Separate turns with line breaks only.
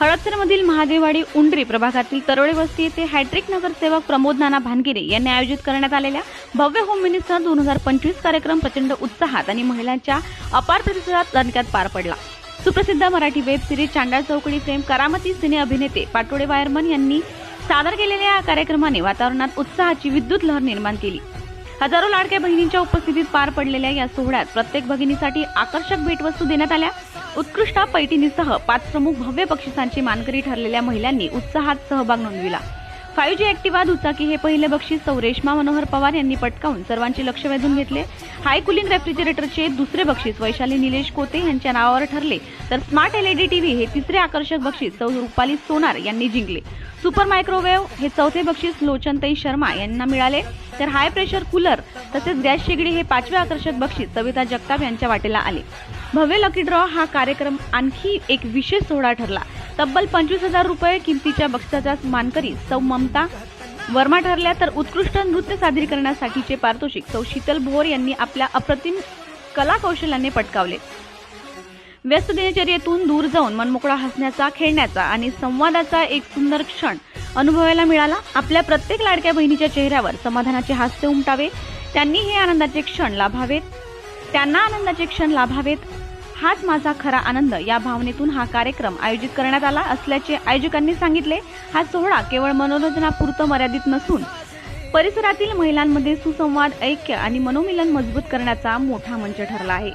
हडपसरमधील महादेववाडी उंडरी प्रभागातील तरोळे वस्ती येथे हॅट्रिक नगरसेवक प्रमोद नाना भानगिरे यांनी आयोजित करण्यात आलेल्या भव्य होम मिनिस्टर दोन हजार पंचवीस कार्यक्रम प्रचंड उत्साहात आणि महिलांच्या अपार प्रतिसादात दणक्यात पार पडला. सुप्रसिद्ध Marathi web series Chandal Chaukadi fame करामती cine अभिनेते पाटोडे वायरमन यांनी सादर केलेल्या या कार्यक्रमाने वातावरणात उत्साहाची विद्युत लहर निर्माण केली. हजारो लाडक्या बहिणींच्या उपस्थितीत पार पडलेल्या या सोहळ्यात प्रत्येक भगिनीसाठी आकर्षक भेटवस्तू देण्यात आल्या. उत्कृष्ट पैठणीसह पाच प्रमुख भव्य बक्षिसांची मानकरी ठरलेल्या महिलांनी उत्साहात सहभाग नोंदविला. फायव्ह जी ऍक्टिव्हा दुचाकी हे पहिले बक्षीस सौ रेश्मा मनोहर पवार यांनी पटकावून सर्वांचे लक्ष वेधून घेतले. हाय कुलिंग रेफ्रिजरेटरचे दुसरे बक्षीस वैशाली निलेश कोते यांच्या नावावर ठरले तर स्मार्ट एलईडी टीव्ही हे तिसरे आकर्षक बक्षीस सौ रुपाली सोनार यांनी जिंकले. सुपर मायक्रोवेव्ह हे चौथे बक्षीस लोचनताई शर्मा यांना मिळाले. तर हाय प्रेशर कूलर तसेच गॅस शेगडी हे पाचवे आकर्षक बक्षीस सविता जगताप यांच्या वाटेला आले. भव्य लकी ड्रॉ हा कार्यक्रम आणखी एक विशेष सोहळा ठरला. तब्बल पंचवीस हजार रुपये किमतीच्या बक्षिसाचा मानकरी सौ ममता वर्मा ठरल्या. तर उत्कृष्ट नृत्य सादरीकरणासाठीचे पारितोषिक सौ शीतल भोर यांनी आपल्या अप्रतिम कला कौशल्याने पटकावले. व्यस्त दिनचर्येतून दूर जाऊन मनमोकळा हसण्याचा खेळण्याचा आणि संवादाचा एक सुंदर क्षण अनुभवायला मिळाला. आपल्या प्रत्येक लाडक्या बहिणीच्या चेहऱ्यावर समाधानाचे हास्य उमटावे. त्यांनी हे आनंदाचे क्षण लाभावेत. त्यांना आनंदाचे क्षण लाभावेत. हाच माझा खरा आनंद. या भावनेतून हा कार्यक्रम आयोजित करण्यात आला असल्याचे आयोजकांनी सांगितले. हा सोहळा केवळ मनोरंजनापुरतं मर्यादित नसून परिसरातील महिलांमध्ये सुसंवाद ऐक्य आणि मनोमिलन मजबूत करण्याचा मोठा मंच ठरला आहे.